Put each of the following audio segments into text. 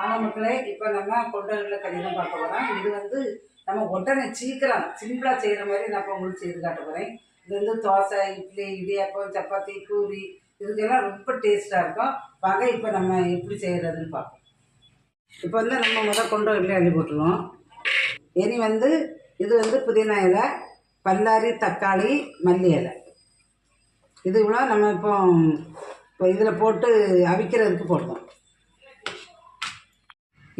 ஆமாம் மக்களே இப்போ நம்ம கொண்டகடலை கறி தான் பார்க்க போகிறோம் இது வந்து நம்ம உடனே சீக்கிரம் சிம்பிளாக செய்கிற மாதிரி நான் இப்போ உங்களுக்கு செய்து காட்ட போகிறேன் இது வந்து தோசை இட்லி இடியாப்பம் சப்பாத்தி பூரி இதுக்கெல்லாம் ரொம்ப டேஸ்ட்டாக இருக்கும். வாங்க இப்போ நம்ம எப்படி செய்கிறதுன்னு பார்ப்போம். இப்போ வந்து நம்ம முதல் கொண்டகடலை அள்ளி போட்டுருவோம். இனி வந்து இது வந்து புதினா இலை பல்லாரி தக்காளி மல்லி இலை. இது இவ்வளோ நம்ம இப்போ இப்போ இதில் போட்டு அவிக்கிறதுக்கு போடுவோம்.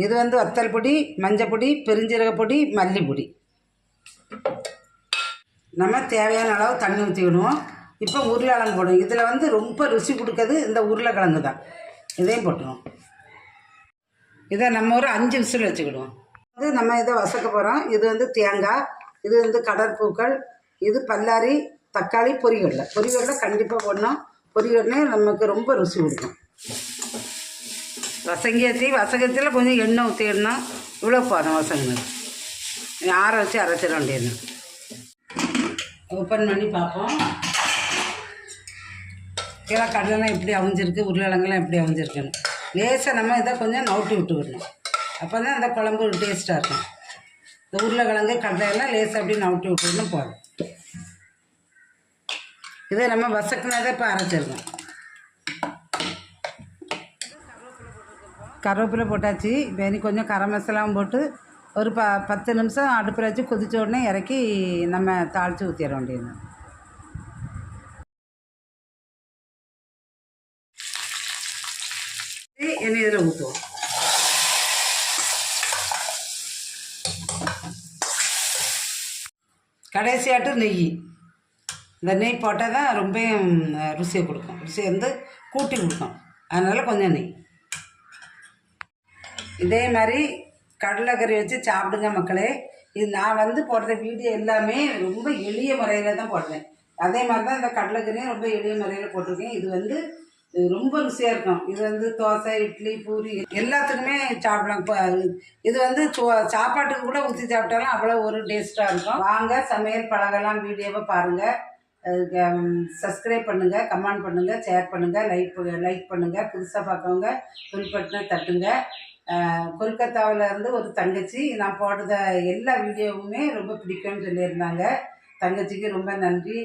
இது வந்து வத்தல் பொடி மஞ்சள் பொடி பெருஞ்சீரக பொடி மல்லிப்பொடி நம்ம தேவையான அளவு தண்ணி ஊற்றிக்கிடுவோம் இப்போ உருளைக்கிழங்கு போடுவோம். இதில் வந்து ரொம்ப ருசி கொடுக்கறது இந்த உருளைக்கிழங்கு தான். இதையும் போட்டுருவோம். இதை நம்ம ஒரு அஞ்சு விசில் வச்சுக்கிடுவோம். இது நம்ம இதை வசக்க போகிறோம். இது வந்து தேங்காய் இது வந்து கடற்பூக்கள் இது பல்லாரி தக்காளி பொரிகடலை. பொரிகடலை கண்டிப்பாக போடணும். பொரிகடலை நமக்கு ரொம்ப ருசி கொடுக்கும். வசங்கியாச்சு வசங்கத்தில் கொஞ்சம் எண்ணெய் ஊற்றிடணும் இவ்வளோ போதும் வசங்கினது ஆற வச்சு அரைச்சிட வேண்டியது. ஓப்பன் பண்ணி பார்ப்போம். கீழே கடலெல்லாம் எப்படி அவிஞ்சிருக்கு உருளைக்கிழங்குலாம் எப்படி அவிஞ்சிருக்குன்னு. லேசாக நம்ம இதை கொஞ்சம் நவுட்டி விட்டு விடணும் அப்போ தான் அந்த குழம்பு டேஸ்ட்டாக இருக்கும். இந்த உருளைக்கிழங்கு கடலையெல்லாம் லேசாக அப்படி நவுட்டி விட்டுக்கணும் போதும் இதை நம்ம வசக்குனதை இப்போ அரைச்சிருக்கோம் கருவேப்பிலை போட்டாச்சு. இப்போ இனி கொஞ்சம் கரம் மசாலாவும் போட்டு ஒரு ப பத்து நிமிஷம் அடுப்பில் வச்சு கொதிச்ச உடனே இறக்கி நம்ம தாளித்து ஊற்றிட வேண்டியது எண்ணெய் இதில் ஊற்றுவோம் கடைசியாட்டு நெய். இந்த நெய் போட்டால் தான் ரொம்ப ருசியை கொடுக்கும். ருசியை வந்து கூட்டி கொடுக்கும். அதனால் கொஞ்சம் நெய். இதே மாதிரி கடலைக்கறி வச்சு சாப்பிடுங்க மக்களே. இது நான் வந்து போடுற வீடியோ எல்லாமே ரொம்ப எளிய முறையில் தான் போடுறேன் அதே மாதிரி தான் இந்த கடலைக்கறியும் ரொம்ப எளிய முறையில் போட்டிருக்கேன். இது வந்து ரொம்ப ருசியாக இருக்கும். இது வந்து தோசை இட்லி பூரி எல்லாத்துக்குமே சாப்பிடலாம். இப்போ இது வந்து சோ- சாப்பாட்டுக்கு கூட ஊற்றி சாப்பிட்டாலும் அவ்வளோ ஒரு டேஸ்ட்டாக இருக்கும். வாங்க சமையல் பழகலாம் வீடியோவை பாருங்கள் சப்ஸ்கிரைப் பண்ணுங்கள் கமெண்ட் பண்ணுங்கள் ஷேர் பண்ணுங்கள் லைக் லைக் பண்ணுங்கள் புதுசாக பார்க்கவங்க குறிப்பட்டின தட்டுங்க. கொல்கத்தாவில் இருந்து ஒரு தங்கச்சி. நான் போடுற எல்லா வீடியோவுமே ரொம்ப பிடிக்கும்னு சொல்லியிருந்தாங்க. தங்கச்சிக்கு ரொம்ப நன்றி.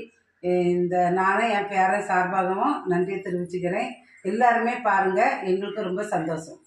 இந்த நானும் என் பேரன் சார்பாகவும் நன்றியை தெரிவிச்சுக்கிறேன். எல்லாருமே பாருங்கள் எங்களுக்கு ரொம்ப சந்தோஷம்.